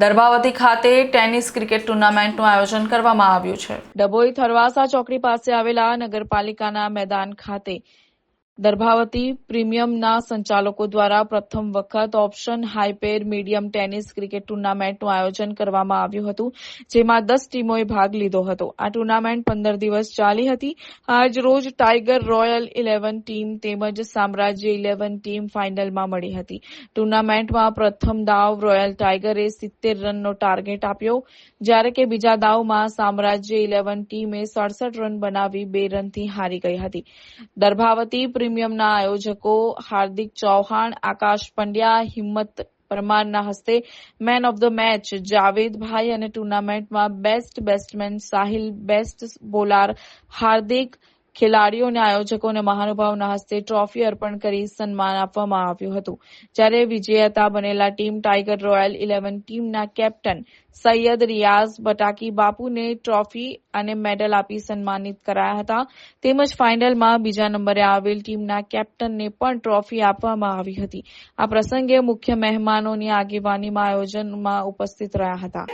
દર્ભાવતી ખાતે tennis cricket ટુર્નામેન્ટનું આયોજન કરવામાં આવ્યું છે. ડભોઈ થરવાસા ચોકડી પાસે આવેલા નગરપાલિકાના મેદાન ખાતે દર્ભાવતી પ્રીમિયમના સંચાલકો દ્વારા પ્રથમ વખત ઓપ્શન હાઈપેર મીડિયમ ટેનિસ ક્રિકેટ ટુર્નામેન્ટનું આયોજન કરવામાં આવ્યું હતું, જેમાં દસ ટીમોએ ભાગ લીધો હતો. આ ટુર્નામેન્ટ પંદર દિવસ ચાલી હતી. આજ ટાઈગર રોયલ ઇલેવન ટીમ તેમજ સામ્રાજ્ય ઇલેવન ટીમ ફાઇનલમાં મળી હતી. ટુર્નામેન્ટમાં પ્રથમ દાવ રોયલ ટાઈગરે સિત્તેર રનનો ટાર્ગેટ આપ્યો. જ્યારે કે બીજા દાવમાં સામ્રાજ્ય ઇલેવન ટીમે સડસઠ રન બનાવી બે રનથી હારી ગઈ હતી. દર્ભાવતી પ્રીમિયમના આયોજકો હાર્દિક ચૌહાણ, આકાશ પંડ્યા, હિંમત પરમારના હસ્તે મેન ઓફ ધ મેચ જાવેદભાઈ અને ટુર્નામેન્ટમાં best batsman Sahil, best bowler Hardik ખેલાડીઓ અને આયોજકો અને મહાનુભાવોના હસ્તે ટ્રોફી અર્પણ કરી સન્માન આપવામાં આવ્યું હતું. જ્યારે વિજેતા બનેલા ટીમ ટાઈગર રોયલ ઇલેવન ટીમના કેપ્ટન સૈયદ રિયાઝ બટાકી બાપુને ટ્રોફી અને મેડલ આપી સન્માનિત કરાયા હતા. તેમજ ફાઇનલમાં બીજા નંબરે આવેલ ટીમના કેપ્ટનને પણ ટ્રોફી આપવામાં આવી હતી. આ પ્રસંગે મુખ્ય મહેમાનોની આગેવાનીમાં આયોજનમાં ઉપસ્થિત રહ્યા હતા.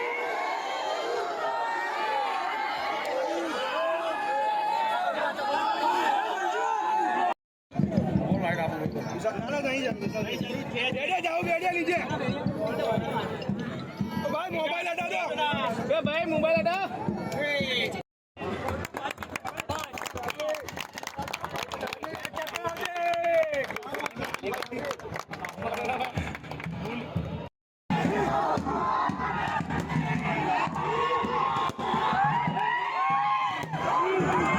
नहीं जानते सर भेड़िया जाओ भेड़िया लीजिए तो भाई मोबाइल हटा दो भाई मोबाइल हटा Yeah.